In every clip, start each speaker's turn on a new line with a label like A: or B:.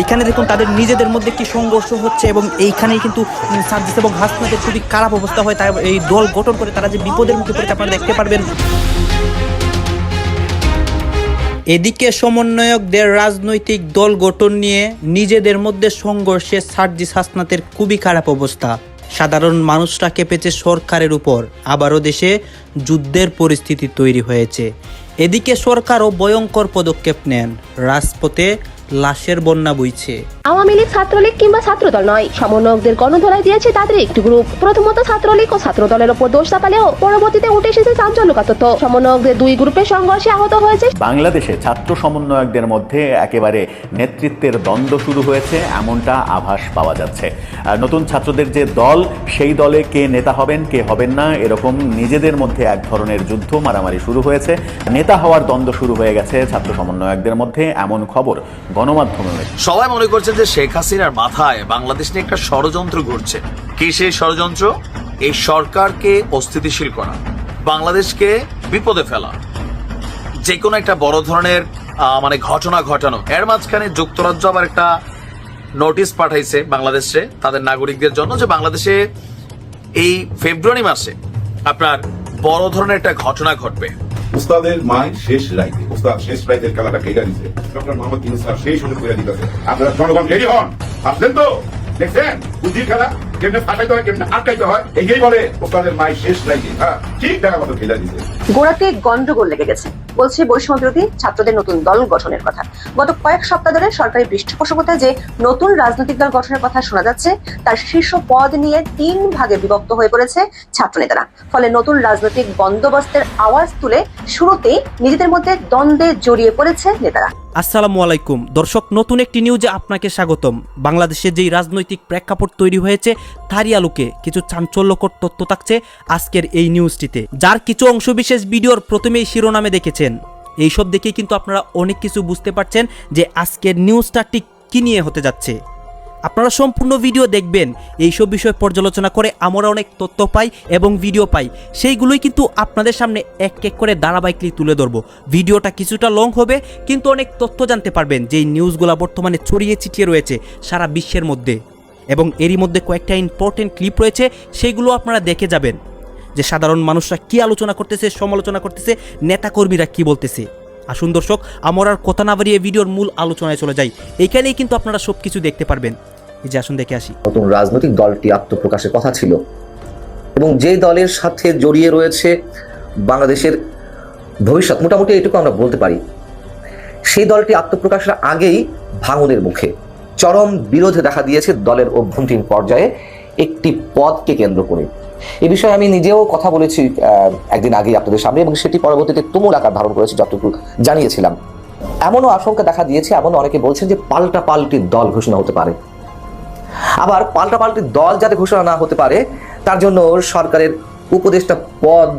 A: এইখানে দেখুন তাদের নিজেদের মধ্যে একটি সংঘর্ষ হচ্ছে এবং এইখানেই কিন্তু সার্জিস এবং হাসনাদের খুবই খারাপ অবস্থা হয়। তাই এই দল গঠন করে তারা যে বিপদের মুখে পড়েছে আপনারা দেখতে পারবেন। এদিকে সমন্বয়কদের রাজনৈতিক দল গঠন নিয়ে নিজেদের মধ্যে সংঘর্ষে সার্জিস হাসনাতের খুবই খারাপ অবস্থা। সাধারণ মানুষরা কেঁপেছে সরকারের উপর, আবারও দেশে যুদ্ধের পরিস্থিতি তৈরি হয়েছে। এদিকে সরকারও ভয়ঙ্কর পদক্ষেপ নেন। রাজপথে লাশের বন্যা বইছে।
B: আওয়ামী লীগ ছাত্রলীগ কিংবা ছাত্রদল নয়। সমন্বয়কদের গণধোলাই দিয়েছে তাদের একটি গ্রুপ প্রথমত ছাত্রলীগ ও ছাত্রদলের ওপর দোষ চাপালেও পরবর্তীতে উঠে এসেছে চাঞ্চল্যকর তথ্য। সমন্বয়কদের দুই গ্রুপের সংঘর্ষে আহত হয়েছে।
C: বাংলাদেশে ছাত্র সমন্বয়কদের মধ্যে একেবারে নেতৃত্বের দ্বন্দ্ব শুরু হয়েছে এমনটা আভাস পাওয়া যাচ্ছে। আর নতুন ছাত্রদের যে দল সেই দলে কে নেতা হবেন কে হবেন না এরকম নিজেদের মধ্যে এক ধরনের যুদ্ধ মারামারি শুরু হয়েছে। নেতা হওয়ার দ্বন্দ্ব শুরু হয়ে গেছে ছাত্র সমন্বয়কদের মধ্যে এমন খবর গণমাধ্যমে
D: সবাই মনে করছেন যে শেখ হাসিনার মাথায় বাংলাদেশ নিয়ে একটা ষড়যন্ত্র ঘুরছে। কি সেই ষড়যন্ত্র? এই সরকারকে অস্থিতিশীল করা, বাংলাদেশকে বিপদে ফেলা। যে কোনো একটা বড় ধরনের মানে ঘটনা ঘটানো। এর মাঝখানে যুক্তরাজ্য আবার একটা নোটিশ পাঠাইছে বাংলাদেশে তাদের নাগরিকদের জন্য যে বাংলাদেশে এই ফেব্রুয়ারি মাসে আপনার বড় ধরনের একটা ঘটনা ঘটবে।
E: উস্তাদের মায় শেষ রাইতে, উস্তাদ শেষ রাইতের খেলাটা কেটে দিছে ডক্টর মোহাম্মদ ইউনুস স্যার সেই সুযোগ করে দিতেছে আপনারা জনগণ রেডি হন। আসলেন তো? দেখছেন? বুদ্ধির খেলা? কেমনে ফাটাইতে হয় কেমনে আটকাইতে হয় এই বলে উস্তাদের মায় শেষ রাইতে হ্যাঁ? ঠিক দেখা মতো খেলা দিছে
F: গোড়াতে গন্ডগোল লেগে গেছে বলছে বৈষম্য বিরোধী ছাত্রদের নতুন দল গঠনের কথা। গত কয়েক সপ্তাহ ধরে সরকারি পৃষ্ঠপোষকতায় যে নতুন রাজনৈতিক দল গঠনের কথা শোনা যাচ্ছে তার শীর্ষ পদ নিয়ে তিন ভাগে বিভক্ত হয়ে পড়েছে ছাত্রনেতারা। ফলে নতুন রাজনৈতিক বন্দোবস্তের আওয়াজ তুলে শুরুতেই নিজেদের মধ্যে দ্বন্দ্বে জড়িয়ে পড়েছে নেতারা।
A: আসসালামু আলাইকুম। দর্শক নতুন একটি নিউজে আপনাকে স্বাগতম। বাংলাদেশে যেই রাজনৈতিক প্রেক্ষাপট তৈরি হয়েছে তারই আলোকে কিছু চাঞ্চল্যকর তথ্য থাকছে আজকের এই নিউজটিতে যার কিছু অংশবিশেষ ভিডিওর প্রথমেই শিরোনামে দেখেছেন। এইসব দেখে কিন্তু আপনারা অনেক কিছু বুঝতে পারছেন যে আজকের নিউজটা ঠিক কী নিয়ে হতে যাচ্ছে। আপনারা সম্পূর্ণ ভিডিও দেখবেন, এইসব বিষয় পর্যালোচনা করে আমরা অনেক তথ্য পাই এবং ভিডিও পাই। সেইগুলোই কিন্তু আপনাদের সামনে এক এক করে ধারাবাহিকলি তুলে ধরবো। ভিডিওটা কিছুটা লং হবে, কিন্তু অনেক তথ্য জানতে পারবেন যেই নিউজগুলো বর্তমানে ছড়িয়ে ছিটিয়ে রয়েছে সারা বিশ্বের মধ্যে। এবং এরই মধ্যে কয়েকটা ইম্পর্টেন্ট ক্লিপ রয়েছে, সেগুলো আপনারা দেখে যাবেন। যে সাধারণ মানুষরা কি আলোচনা করতেছে, সমালোচনা করতেছে, নেতাকর্মীরা কি বলতেছে। আসুন দর্শক, আমার আর কথা না বাড়িয়ে ভিডিওর মূল আলোচনায় চলে যাই। এইখানেই কিন্তু আপনারা সব কিছু দেখতে পারবেন। এই যে আসুন দেখে আসি।
G: নতুন রাজনৈতিক দলটি আত্মপ্রকাশের কথা ছিল এবং যে দলের সাথে জড়িয়ে রয়েছে বাংলাদেশের ভবিষ্যৎ, মোটামুটি এটুকু আমরা বলতে পারি, সেই দলটি আত্মপ্রকাশের আগেই ভাঙনের মুখে। চরম বিরোধে দেখা দিয়েছে দলের অভ্যন্তরীণ পর্যায়ে একটি পদকে কেন্দ্র করে। এ বিষয়ে আমি নিজেও কথা বলেছি একদিন আগে আপনাদের সামনে এবং সেটি পরবর্তীতে তুমুল আকার ধারণ করেছে যতটুকু জানিয়েছিলাম। এমনও আশঙ্কা দেখা দিয়েছে এমন অনেকে বলছেন যে পাল্টা পাল্টি দল ঘোষণা হতে পারে। আবার পাল্টাপাল্টি দল যাতে ঘোষণা না হতে পারে, তার জন্য সরকারের উপদেষ্টা পদ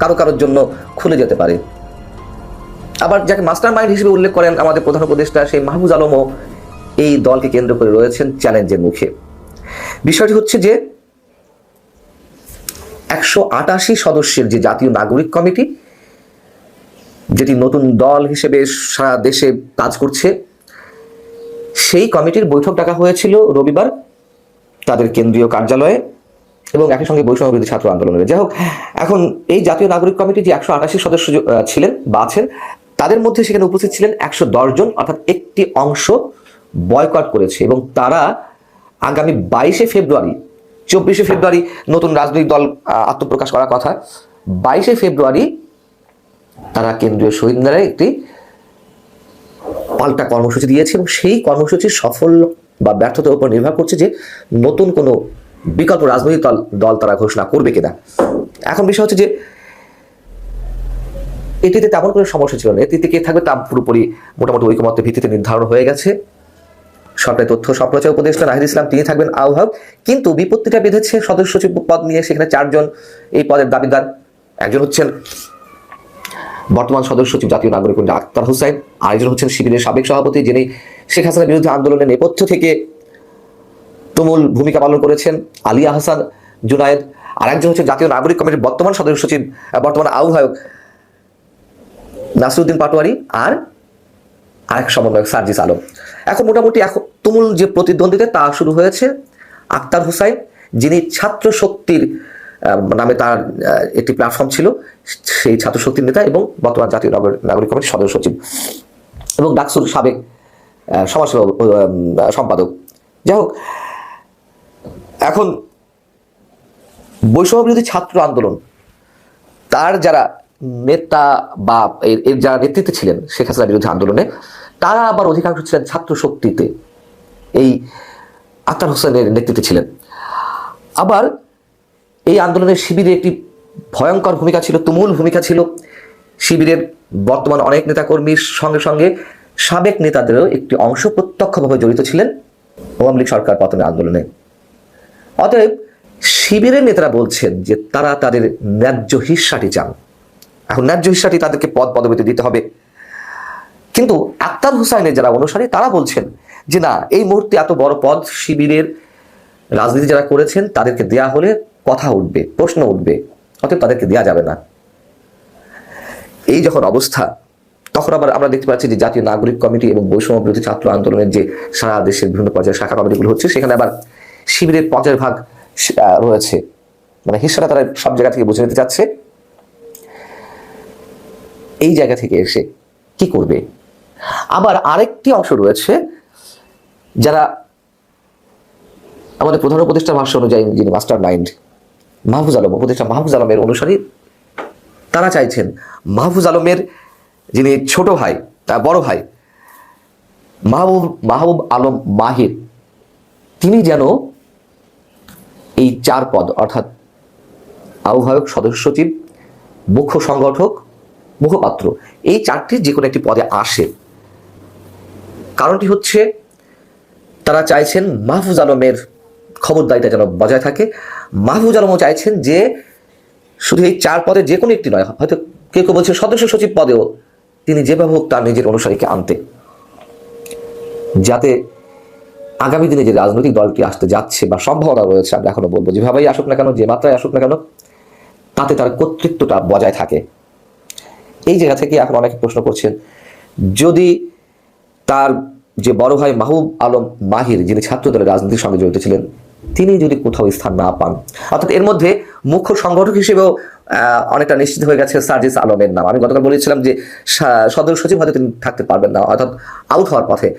G: কারও কারোর জন্য খুলে যেতে পারে। আবার যাকে মাস্টার মাইন্ড হিসেবে উল্লেখ করেন আমাদের প্রধান উপদেষ্টা সেই মাহবুজ আলমও এই দলকে কেন্দ্র করে রয়েছেন চ্যালেঞ্জের মুখে। বিষয়টি হচ্ছে যে একশো আটাশি সদস্যের যে জাতীয় নাগরিক কমিটি, যেটি নতুন দল হিসেবে সারা দেশে কাজ করছে, সেই কমিটির বৈঠক ডাকা হয়েছিল রবিবার তাদের কেন্দ্রীয় কার্যালয়ে এবং একই সঙ্গে বৈষম্য বিরোধী ছাত্র আন্দোলনের। যাই হোক, এখন এই জাতীয় নাগরিক কমিটি যে একশো আটাশি সদস্য ছিলেন বা আছেন, তাদের মধ্যে সেখানে উপস্থিত ছিলেন একশো জন, অর্থাৎ একটি অংশ বয়কট করেছে এবং তারা আগামী বাইশে ফেব্রুয়ারি, চব্বিশে ফেব্রুয়ারি নতুন রাজনৈতিক দল আত্মপ্রকাশ করার কথা, বাইশে ফেব্রুয়ারি তারা কেন্দ্রীয় শহীদ মিনারে একটি পাল্টা কর্মসূচি দিয়েছে এবং সেই কর্মসূচির সফল বা ব্যর্থতার উপর নির্ভর করছে যে নতুন কোনো বিকল্প রাজনৈতিক দল দল তারা ঘোষণা করবে কিনা। এখন বিষয় হচ্ছে যে এটিতে তেমন কোনো সমস্যা ছিল না। এটিতে কে থাকবে তা পুরোপুরি মোটামুটি ঐকমত্যের ভিত্তিতে নির্ধারণ হয়ে গেছে। সরকারি তথ্য সম্প্রচার উপদেষ্টা নাহিদ ইসলাম তিনি থাকবেন আহ্বায়ক। কিন্তু বিপত্তিটা বেঁধেছে সদস্য সচিব পদ নিয়ে, সেখানে চারজন এই পদের দাবিদার। একজন হচ্ছেন বর্তমান সদস্য সচিব জাতীয় নাগরিক আক্তার হোসেন, আরেকজন হচ্ছেন শিবিরের সাবেক সভাপতি যিনি শেখ হাসিনার বিরুদ্ধে আন্দোলনের নেপথ্য থেকে তুমুল ভূমিকা পালন করেছেন আলিয়া হাসান জুনায়েদ আর একজন হচ্ছে জাতীয় নাগরিক কমিটির বর্তমান সদস্য সচিব বর্তমান আহ্বায়ক নাসিরুদ্দিন পাটোয়ারি আর আরেক সমন্বয়ক সার্জিস আলম। এখন মোটামুটি এখন তুমুল যে প্রতিদ্বন্দ্বিতা তা শুরু হয়েছে, আক্তার হোসাইন, যিনি ছাত্র শক্তির নামে তার একটি প্ল্যাটফর্ম ছিল, সেই ছাত্র শক্তির নেতা এবং বর্তমান জাতীয় নাগরিক- কমিটির সদস্য সচিব এবং ডাকসুর সাবেক সমাজসেবা সম্পাদক। যাই হোক, এখন বৈষম্য বিরোধী ছাত্র আন্দোলন, তার যারা নেতা বা এর যারা নেতৃত্বে ছিলেন শেখ হাসিনা বিরোধী আন্দোলনে, তারা আবার অধিকাংশ ছিলেন ছাত্র শক্তিতে। এই আক্তার হোসেনের নেতৃত্বে ছিলেন। আবার এই আন্দোলনের শিবিরে একটি ভয়ঙ্কর ভূমিকা ছিল, তুমুল ভূমিকা ছিল। শিবিরের বর্তমান অনেক নেতাকর্মীর সঙ্গে সঙ্গে সাবেক নেতাদেরও একটি অংশ প্রত্যক্ষভাবে জড়িত ছিলেন আওয়ামী লীগ সরকার পতনের আন্দোলনে। অতএব শিবিরের নেতারা বলছেন যে তারা তাদের ন্যায্য হিস্সাটি চান। এখন ন্যায্য হিস্সাটি তাদেরকে পদ পদবিতে দিতে হবে। কিন্তু আক্তার হুসাইনের যারা অনুসারী, তারা বলছেন যে না, এই মুহূর্তে এত বড় পদ শিবিরের রাজনীতি যারা করেছেন, তাদেরকে দেয়া হলে কথা উঠবে, প্রশ্ন উঠবে, অতএব তাদেরকে দেয়া যাবে না। এই যখন অবস্থা, তখন আবার আমরা দেখতে পাচ্ছি যে জাতীয় নাগরিক কমিটি এবং বৈষম্য বিরোধী ছাত্র আন্দোলনের যে সারা দেশের বিভিন্ন পর্যায়ের শাখা কমিটিগুলো হচ্ছে, সেখানে আবার শিবিরের পঞ্চাশ ভাগ রয়েছে। মানে হিসাটা তারা সব জায়গা থেকে বুঝে নিতে চাচ্ছে, এই জায়গা থেকে এসে কি করবে? আবার আরেকটি অংশ রয়েছে যারা আমাদের প্রধান উপদেষ্টা ভাষ্য অনুযায়ী যিনি মাস্টার মাইন্ড, মাহফুজ আলম, উপদেষ্টা মাহফুজ আলমের অনুসারী, তারা চাইছেন মাহফুজ আলমের যিনি ছোট ভাই, তার বড় ভাই, মাহবুব মাহবুব আলম মাহির, তিনি যেন এই চার পদ, অর্থাৎ আহ্বায়ক, সদস্য সচিব, মুখ্য সংগঠক, মুখপাত্র, এই চারটির যে কোনো একটি পদে আসে। কারণটি হচ্ছে তারা চাইছেন মাহফুজ আলমের খবরদারিতা যেন বজায় থাকে। মাহফুজ আলমও চাইছেন যে শুধু এই চার পদে যে কোনো একটি নয়, হয়তো কেউ কেউ বলছে সদস্য সচিব পদেও তিনি যেভাবে হোক তার নিজের অনুসারীকে আনতে। যাতে আগামী দিনে যে রাজনৈতিক দলটি আসতে যাচ্ছে বা সম্ভাবনা রয়েছে, আমরা এখনও বলব যেভাবেই আসুক না কেন, যে মাত্রায় আসুক না কেন, তাতে তার কর্তৃত্বটা বজায় থাকে। এই জায়গা থেকে এখন অনেকে প্রশ্ন করছেন, যদি তার যে বড় ভাই মাহবুব আলম মাহির, যিনি ছাত্র দলের রাজনীতির সঙ্গে জড়িত ছিলেন, তিনি যদি কোথাও স্থান না পান। অর্থাৎ এর মধ্যে মুখ্য সংগঠক হিসেবেও অনেকটা নিশ্চিত হয়ে গেছে সার্জিস আলমের নাম। আমি গতকাল বলেছিলাম যে, সা- সদস্য সচিব হয়তো তিনি থাকতে পারবেন না, অর্থাৎ আউট হওয়ার পথে।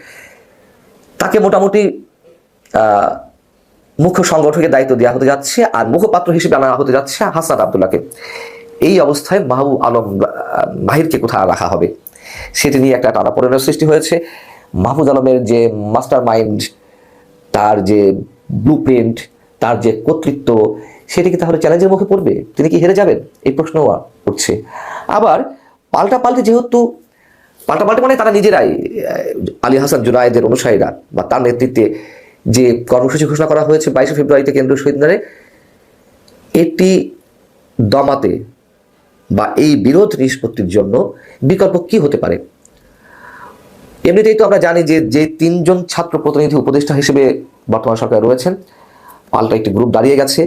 G: তাকে মোটামুটি মুখ্য সংগঠকের দায়িত্ব দেওয়া হতে যাচ্ছে আর মুখপাত্র হিসেবে আনা হতে যাচ্ছে হাসান আবদুল্লাহকে। এই অবস্থায় মাহবুব আলম মাহিরকে কোথায় রাখা হবে? সেটি নিয়ে একটা টানাপোড়েনের সৃষ্টি হয়েছে। মাহফুজ আলমের যে মাস্টার মাইন্ড তার যে ব্লু তার যে কর্তৃত্ব, সেটি কি তাহলে চ্যালেঞ্জের মুখে পড়বে? তিনি কি হেরে যাবেন? এই প্রশ্ন উঠছে। আবার পাল্টা পাল্টে যেহেতু পাল্টা পাল্টে মানে তারা নিজেরাই আলী হাসান জুনায়েদের অনুসারীরা বা তার নেতৃত্বে যে কর্মসূচি ঘোষণা করা হয়েছে বাইশে ফেব্রুয়ারিতে কেন্দ্রীয় শহীদ মিনারে এটি দমাতে বা এই বিরোধ নিষ্পত্তির জন্য বিকল্প কি হতে পারে? এমনিতেই তো আমরা জানি যে যে তিনজন ছাত্র প্রতিনিধি উপদেষ্টা হিসেবে বর্তমান সরকার রয়েছেন। পাল্টা একটি গ্রুপ দাঁড়িয়ে গেছে।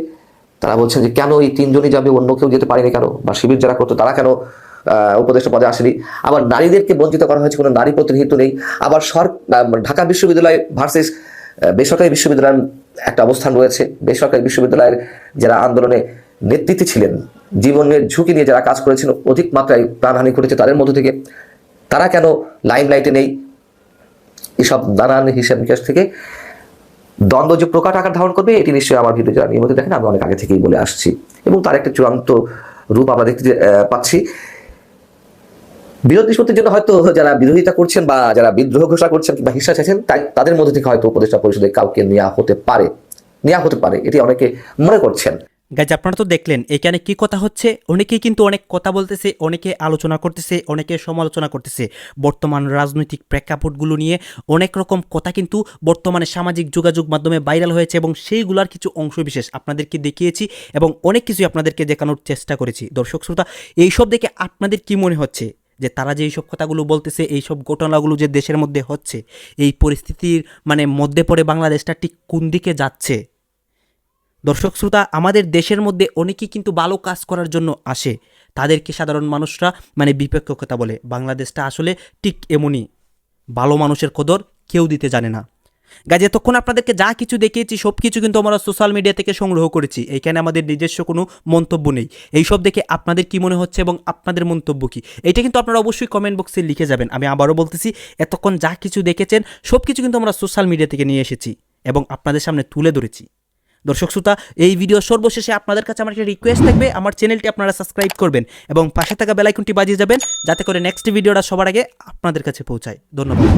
G: তারা বলছেন যে, কেন এই তিনজনই যাবে? অন্য কেউ যেতে পারেনি কেন? বা শিবির যারা করতো তারা কেন উপদেষ্টা পদে আসেনি? আবার নারীদেরকে বঞ্চিত করা হয়েছে, কোনো নারী প্রতিনিধিত্ব নেই। আবার সর ঢাকা বিশ্ববিদ্যালয় ভার্সেস বেসরকারি বিশ্ববিদ্যালয়ের একটা অবস্থান রয়েছে। বেসরকারি বিশ্ববিদ্যালয়ের যারা আন্দোলনে নেতৃত্বে ছিলেন, জীবনের ঝুঁকি নিয়ে যারা কাজ করেছেন, অধিক মাত্রায় প্রাণহানি ঘটেছে তাদের মধ্য থেকে। তারা কেন লাইমলাইটে নেই? এসব নানান হিসাব নিকাশ থেকে দ্বন্দ্ব যে প্রকাট আকার ধারণ করবে, এটি নিশ্চয়ই আমার ভিডিও যারা নিয়মিত দেখেন, আমি অনেক আগে থেকেই বলে আসছি। এবং তার একটা চূড়ান্ত রূপ আমরা দেখতে পাচ্ছি। বিরোধ নিষ্পত্তির জন্য হয়তো যারা বিরোধিতা করছেন বা যারা বিদ্রোহ ঘোষণা করছেন কিংবা হিংসা চাইছেন, তাই তাদের মধ্যে থেকে হয়তো উপদেষ্টা পরিষদে কাউকে নেওয়া হতে পারে। নেওয়া হতে পারে, এটি অনেকে মনে করছেন।
A: গাইজ আপনারা তো দেখলেন, এখানে কি কথা হচ্ছে? অনেকেই কিন্তু অনেক কথা বলতেছে, অনেকে আলোচনা করতেছে, অনেকে সমালোচনা করতেছে। বর্তমান রাজনৈতিক প্রেক্ষাপটগুলো নিয়ে অনেক রকম কথা কিন্তু বর্তমানে সামাজিক যোগাযোগ মাধ্যমে ভাইরাল হয়েছে এবং সেইগুলার কিছু অংশবিশেষ আপনাদেরকে দেখিয়েছি এবং অনেক কিছুই আপনাদেরকে দেখানোর চেষ্টা করেছি। দর্শক, শ্রোতা, এইসব দেখে আপনাদের কি মনে হচ্ছে? যে তারা যে এইসব কথাগুলো বলতেছে, এইসব ঘটনাগুলো যে দেশের মধ্যে হচ্ছে, এই পরিস্থিতির মানে মধ্যে পড়ে বাংলাদেশটা ঠিক কোন দিকে যাচ্ছে? দর্শক শ্রোতা, আমাদের দেশের মধ্যে অনেকেই কিন্তু ভালো কাজ করার জন্য আসে। তাদেরকে সাধারণ মানুষরা মানে বিপক্ষ কথা বলে। বাংলাদেশটা আসলে ঠিক এমনই। ভালো মানুষের কদর কেউ দিতে জানে না। গাজে এতক্ষণ আপনাদেরকে যা কিছু দেখিয়েছি, সব কিছু কিন্তু আমরা সোশ্যাল মিডিয়া থেকে সংগ্রহ করেছি। এখানে আমাদের নিজস্ব কোনো মন্তব্য নেই। এইসব দেখে আপনাদের কি মনে হচ্ছে এবং আপনাদের মন্তব্য কি? এটা কিন্তু আপনারা অবশ্যই কমেন্ট বক্সে লিখে যাবেন। আমি আবারও বলতেছি, এতক্ষণ যা কিছু দেখেছেন, সব কিছু কিন্তু আমরা সোশ্যাল মিডিয়া থেকে নিয়ে এসেছি এবং আপনাদের সামনে তুলে ধরেছি। দর্শক শ্রোতা, এই ভিডিও সর্বশেষে আপনাদের কাছে আমার একটা রিকোয়েস্ট থাকবে। আমার চ্যানেলটি আপনারা সাবস্ক্রাইব করবেন এবং পাশে থাকা বেলাইকনটি বাজিয়ে যাবেন, যাতে করে নেক্সট ভিডিওটা সবার আগে আপনাদের কাছে পৌঁছায়। ধন্যবাদ।